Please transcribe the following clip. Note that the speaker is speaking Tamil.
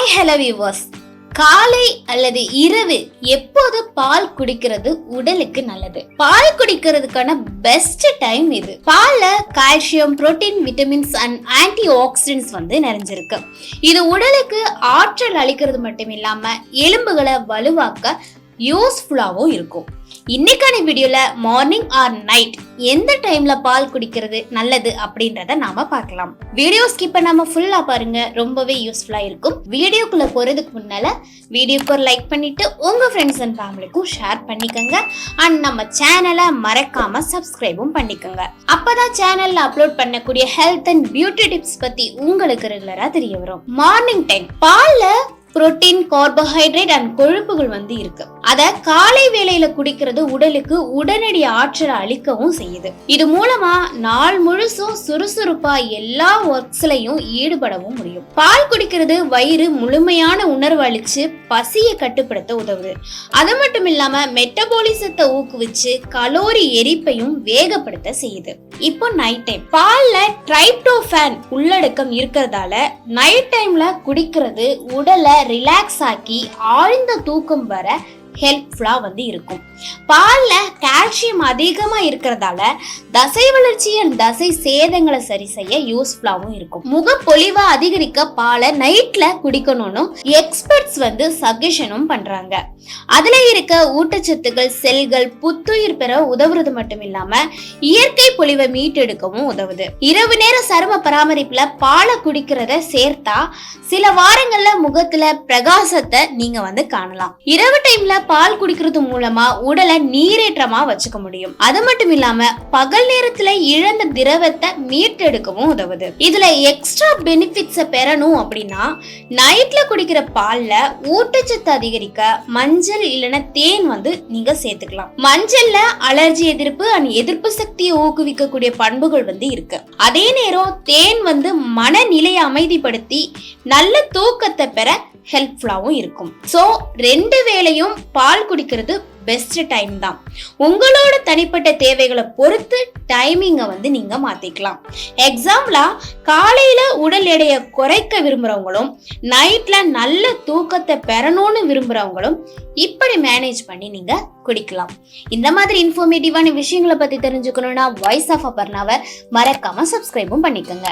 ஹாய் ஹலோ வியூவர்ஸ் காலை அல்லது இரவு எப்போது பால் குடிக்கிறது உடலுக்கு நல்லது. பால் குடிக்கிறதுக்கான பெஸ்ட் டைம் இது. பால்ல calcium protein vitamins and antioxidants வந்து நிறைஞ்சிருக்கு. இது உடலுக்கு ஆற்றல் அளிக்கிறது மட்டும் இல்லாம எலும்புகளை வலுவாக்க யூஸ்ஃபுல்லாகவும் இருக்கும். இன்னைக்கான வீடியோல மார்னிங் ஆர் நைட் எந்த டைம்ல பால் குடிக்கிறது நல்லது அப்படின்றத நாம பார்க்கலாம். வீடியோ ஸ்கிப் பண்ணாம ஃபுல்லா பாருங்க ரொம்பவே யூஸ்ஃபுல்லா இருக்கும். வீடியோக்குள்ள போறதுக்கு முன்னால வீடியோக்கு ஒரு லைக் பண்ணிட்டு உங்க ஃப்ரெண்ட்ஸ் அண்ட் ஃபேமிலிக்கும் ஷேர் பண்ணிக்கோங்க. அண்ட் நம்ம சேனலை மறக்காம சப்ஸ்கிரைபும் பண்ணிக்கோங்க. அப்பதான் சேனல்ல அப்லோட் பண்ணக்கூடிய ஹெல்த் அண்ட் பியூட்டி டிப்ஸ் பத்தி உங்களுக்கு ரெகுலரா தெரிய வரும். மார்னிங் டைம் பால்ல புரோட்டீன் கார்போஹைட்ரேட் அண்ட் கொழுப்புகள் வந்து இருக்கு. அத காலை வேளையில குடிக்கிறது உடலுக்கு உடனடி ஆற்றலை அளிக்கவும் செய்யுது. இது மூலமா நாள் முழுசும் சுறுசுறுப்பா எல்லா ஒர்க்ஸ்லயும் ஈடுபடவும் முடியும். பால் குடிக்கிறது வயிறு முழுமையான உணர்வு அளிச்சு பசியை கட்டுப்படுத்த உதவுது. அது மட்டும் இல்லாம மெட்டபாலிசத்தை ஊக்குவிச்சு கலோரி எரிப்பையும் வேகப்படுத்த செய்யுது. இப்போ நைட் டைம் பால்ல ட்ரைப்டோஃபேன் உள்ளடக்கம் இருக்கிறதால நைட் டைம்ல குடிக்கிறது உடலை ரிலாக்ஸ் ஆக்கி ஆழ்ந்த தூக்கம் வர ஹெல்ப்ஃபுல்லாக வந்து இருக்கும். பாலில் கால்சியம் அதிகமாக இருக்கிறதால தசை வளர்ச்சி அண்ட் தசை சேதங்களை சரி செய்ய யூஸ்ஃபுல்லாகவும் இருக்கும். முகப்பொலிவை அதிகரிக்க பாலை நைட்டில் குடிக்கணும்னு எக்ஸ்பர்ட்ஸ் வந்து சஜஷனும் பண்ணுறாங்க அதில் இருக்க ஊட்டச்சத்துக்கள் செல்கள் புத்துயிர் பெற உதவுறது மட்டும் இல்லாமல் இயற்கை பொலிவை மீட்டெடுக்கவும் உதவுது. இரவு நேர சரும பராமரிப்புல பாலை குடிக்கிறத சேர்த்தா சில வாரங்கள்ல முகத்துல பிரகாசத்தை நீங்க வந்து காணலாம். இரவு டைம்ல பால் குடிக்கிறது மூலமா உடலை நீரேற்றமா வச்சுக்க முடியும். அது மட்டும் இல்லாம பகல் நேரத்துல இழந்த திரவத்தை மீட்டெடுக்கவும் உதவுது. இதுல எக்ஸ்ட்ரா பெனிஃபிட்ஸை பெறணும் அப்படின்னா நைட்ல குடிக்கிற பால்ல ஊட்டச்சத்து அதிகரிக்க மஞ்சள் இல்லைன்னா தேன் வந்து நீங்க சேர்த்துக்கலாம். மஞ்சள்ல அலர்ஜி எதிர்ப்பு அண்ட் எதிர்ப்பு சக்தியை ஊக்குவிக்கக்கூடிய பண்புகள் வந்து இருக்கு. அதே நேரம் தேன் வந்து மனநிலையை அமைதிப்படுத்தி நல்ல தூக்கத்தை பெற ஹெல்ப்ஃபுல்லாகவும் இருக்கும். ஸோ ரெண்டு வேளையும் பால் குடிக்கிறது பெஸ்ட் டைம் தான். உங்களோட தனிப்பட்ட தேவைகளை பொறுத்து டைமிங்கை வந்து நீங்க மாத்திக்கலாம். எக்ஸாம்பிளா காலையில உடல் எடையை குறைக்க விரும்புறவங்களும் நைட்ல நல்ல தூக்கத்தை பெறணும்னு விரும்புறவங்களும் இப்படி மேனேஜ் பண்ணி நீங்க குடிக்கலாம். இந்த மாதிரி இன்ஃபர்மேட்டிவான விஷயங்களை பத்தி தெரிஞ்சுக்கணும்னா வாய்ஸ் ஆஃப் அப்பர்னாவை மறக்காம சப்ஸ்கிரைபும் பண்ணிக்கோங்க.